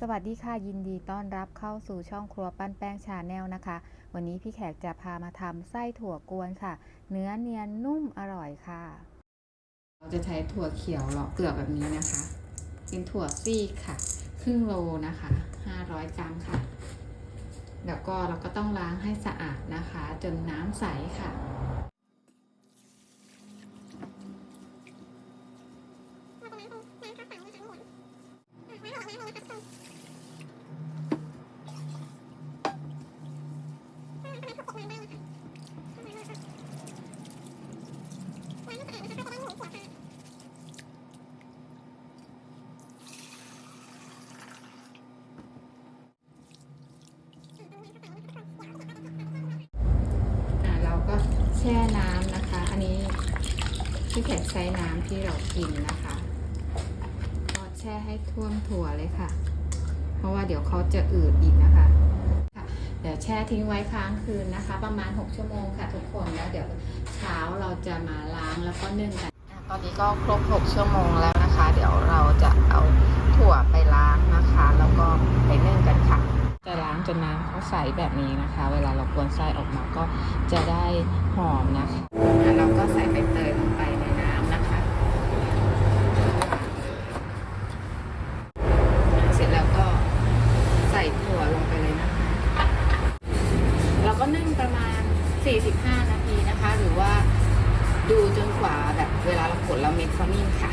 สวัสดีค่ะยินดีต้อนรับเข้าสู่ช่องครัวปั้นแป้งชาแนลนะคะ วันนี้พี่แขกจะพามาทำไส้ถั่วกวนค่ะ เนื้อเนียนนุ่มอร่อยค่ะ เราจะใช้ถั่วเขียวเลาะเปลือกแบบนี้นะคะ เป็นถั่วซีกค่ะ ครึ่งโลนะคะ500 กรัมค่ะ แล้วก็เราก็ต้องล้างให้สะอาดนะคะ จนน้ำใสค่ะ อะเราก็แช่น้ำนะคะ อันนี้ที่แขกใช้น้ำที่เรากินนะคะก็แช่ให้ท่วมถั่วเลยค่ะ เพราะว่าเดี๋ยวเขาจะอืดอีกนะคะค่ะเดี๋ยวแช่ทิ้งไว้ค้างคืนนะคะ ประมาณ 6 ชั่วโมงค่ะทุกคนแล้วเดี๋ยวเช้าเราจะมาล้างแล้วก็นึ่งกัน ตอนนี้ก็ครบ 6 ชั่วโมงแล้วนะคะ เดี๋ยวเราจะเอาถั่วไปล้างนะคะ แล้วก็ไปนึ่งกันค่ะ จะนน้ำเขาใสแบบนี้นะคะ เวลาเรากวนไส้ออกมาก็จะได้หอมนะคะแล้วเราก็ใส่ใบเตยลงไปในน้ำนะคะ เสร็จแล้วก็ใส่ถั่วลงไปเลยนะคะ เราก็นึ่งประมาณ 45 นาทีนะคะ หรือว่าดูจนกว่าแบบเวลาเรากดเราเม็ดขมิ้นค่ะ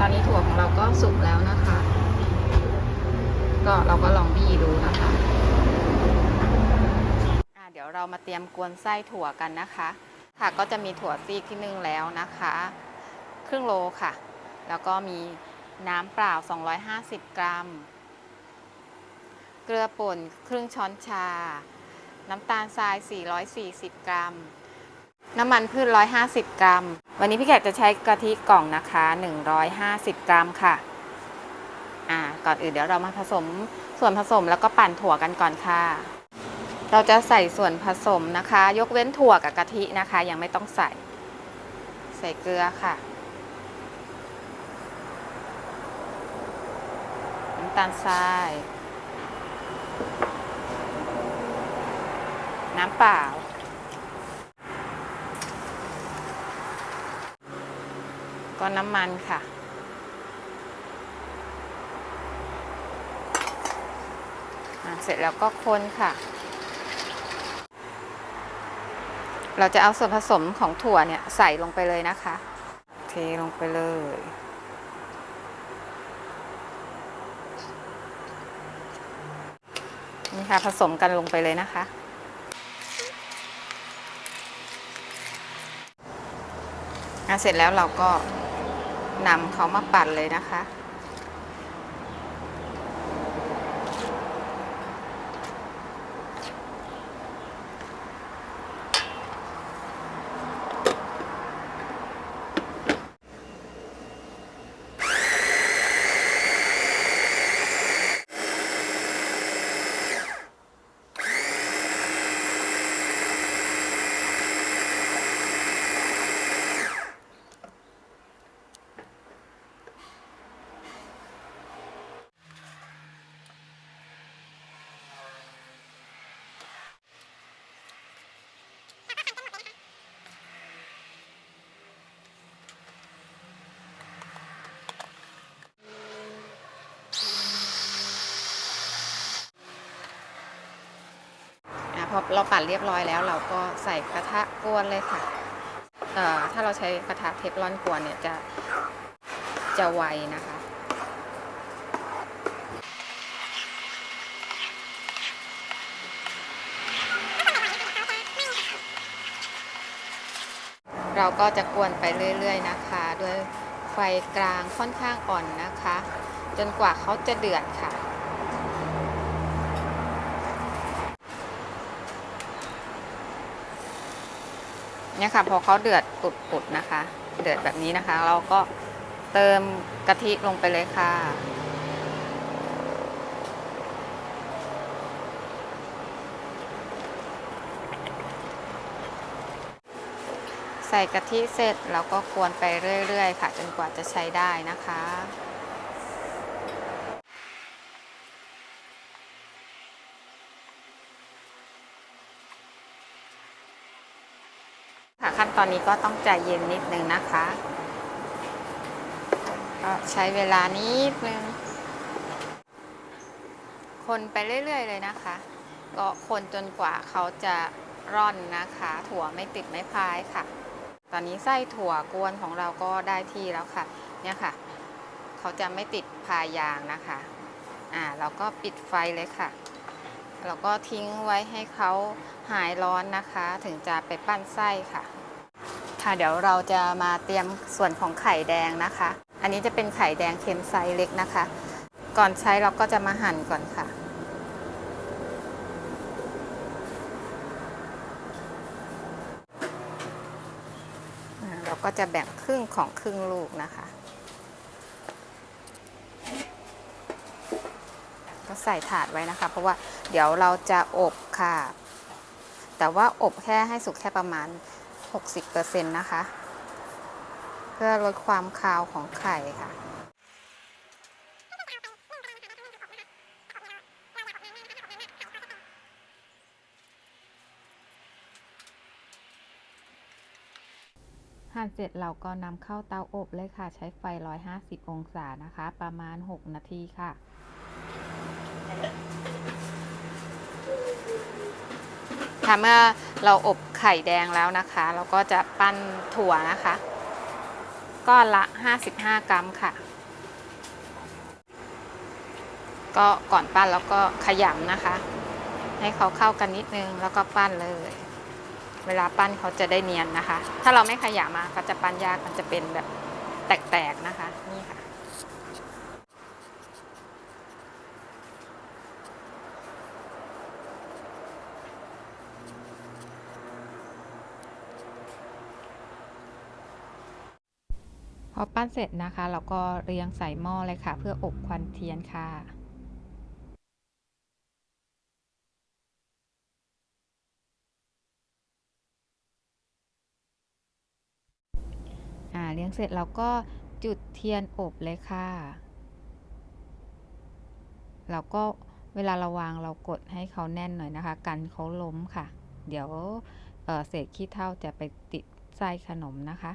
ตอนนี้ถั่วของเราก็สุกแล้วนะคะ ก็เราก็ลองบี้ดูนะคะะเดี๋ยวเรามาเตรียมกวนไส้ถั่วกันนะคะ ค่ะก็จะมีถั่วซีกที่นึ่งแล้วนะคะ ครึ่งโลค่ะ แล้วก็มีน้ำเปล่า 250 กรัม เกลือป่นครึ่งช้อนชา น้ำตาลทราย 440 กรัม น้ำมันพืช 150 กรัม วันนี้พี่แขกจะใช้กะทิกล่องนะคะ 150 กรัมค่ะ อ่าก่อนอื่นเดี๋ยวเรามาผสมส่วนผสมแล้วก็ปั่นถั่วกันก่อนค่ะ เราจะใส่ส่วนผสมนะคะ ยกเว้นถั่วกับกะทินะคะ ยังไม่ต้องใส่ ใส่เกลือค่ะน้ำตาลทราย น้ำเปล่าก็น้ำมันค่ะ อะ เสร็จแล้วก็คนค่ะ เราจะเอาส่วนผสมของถั่วเนี่ยใส่ลงไปเลยนะคะ เทลงไปเลยนี่ค่ะผสมกันลงไปเลยนะคะอะเสร็จแล้วเราก็นำเขามาปั่นเลยนะคะ อะพอเราปั่นเรียบร้อยแล้ว เราก็ใส่กระทะกวนเลยค่ะเอ่อถ้าเราใช้กระทะเทฟลอนกวนเนี่ยจะจะไวนะคะ เราก็จะกวนไปเรื่อย ๆ นะคะ ด้วยไฟกลางค่อนข้างอ่อนนะคะ จนกว่าเขาจะเดือดค่ะ เนี่ยค่ะพอเขาเดือดปุดๆนะคะ เดือดแบบนี้นะคะ เราก็เติมกะทิลงไปเลยค่ะ ใส่กะทิเสร็จเราก็กวนไปเรื่อย ๆ ค่ะ จนกว่าจะใช้ได้นะคะ ค่ะขั้น ตอนนี้ก็ต้องใจเย็นนิดนึงนะคะ ก็ใช้เวลานิดนึง คนไปเรื่อย ๆ เลยนะคะ ก็คนจนกว่าเขาจะร่อนนะคะ ถั่วไม่ติดไม่พายค่ะ ตอนนี้ไส้ถั่วกวนของเราก็ได้ที่แล้วค่ะ เนี่ยค่ะ เขาจะไม่ติดพายยางนะคะ อ่าเราก็ปิดไฟเลยค่ะเราก็ทิ้งไว้ให้เขาหายร้อนนะคะ ถึงจะไปปั้นไส้ค่ะ ค่ะ เดี๋ยวเราจะมาเตรียมส่วนของไข่แดงนะคะ อันนี้จะเป็นไข่แดงเค็มไซส์เล็กนะคะ ก่อนใช้เราก็จะมาหั่นก่อนค่ะเราก็จะแบ่งครึ่งของครึ่งลูกนะคะ ก็ใส่ถาดไว้นะคะ เพราะว่าเดี๋ยวเราจะอบค่ะ แต่ว่าอบแค่ให้สุกแค่ประมาณ 60%นะคะ เพื่อลดความคาวของไข่ค่ะหั่นเสร็จเราก็นำเข้าเตาอบเลยค่ะ ใช้ไฟ 150 องศานะคะ ประมาณ 6 นาทีค่ะ ค่ะเมื่อ เราอบไข่แดงแล้วนะคะ เราก็จะปั้นถั่วนะคะ ก้อนละ 55 กรัมค่ะ ก็ก่อนปั้นแล้วก็ขยำนะคะ ให้เขาเข้ากันนิดนึงแล้วก็ปั้นเลย เวลาปั้นเขาจะได้เนียนนะคะ ถ้าเราไม่ขยำมาก็จะปั้นยากมันจะเป็นแบบแตกๆนะคะ นี่ค่ะ พอปั้นเสร็จนะคะ เราก็เรียงใส่หม้อเลยค่ะ เพื่ออบควันเทียนค่ะเลี้ยงเสร็จเราก็จุดเทียนอบเลยค่ะ เราก็เวลาเราวางเรากดให้เขาแน่นหน่อยนะคะ กันเขาล้มค่ะ เดี๋ยวเเศษขี้เถ้าจะไปติดไส้ขนมนะคะ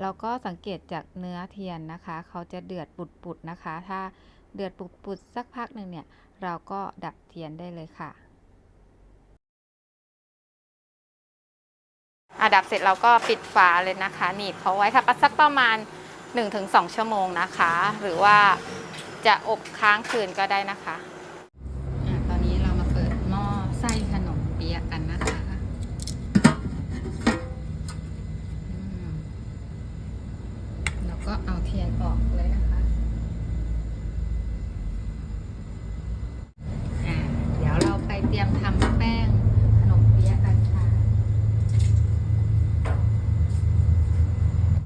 เราก็สังเกตจากเนื้อเทียนนะคะ เขาจะเดือดปุดๆนะคะ ถ้าเดือดปุดๆสักพักหนึ่งเนี่ย เราก็ดับเทียนได้เลยค่ะอะดับเสร็จเราก็ปิดฝาเลยนะคะหนีบเขาไว้ค่ะสักประมาณ 1-2 ชั่วโมงนะคะ หรือว่าจะอบค้างคืนก็ได้นะคะ เชียร์เกเลยนะ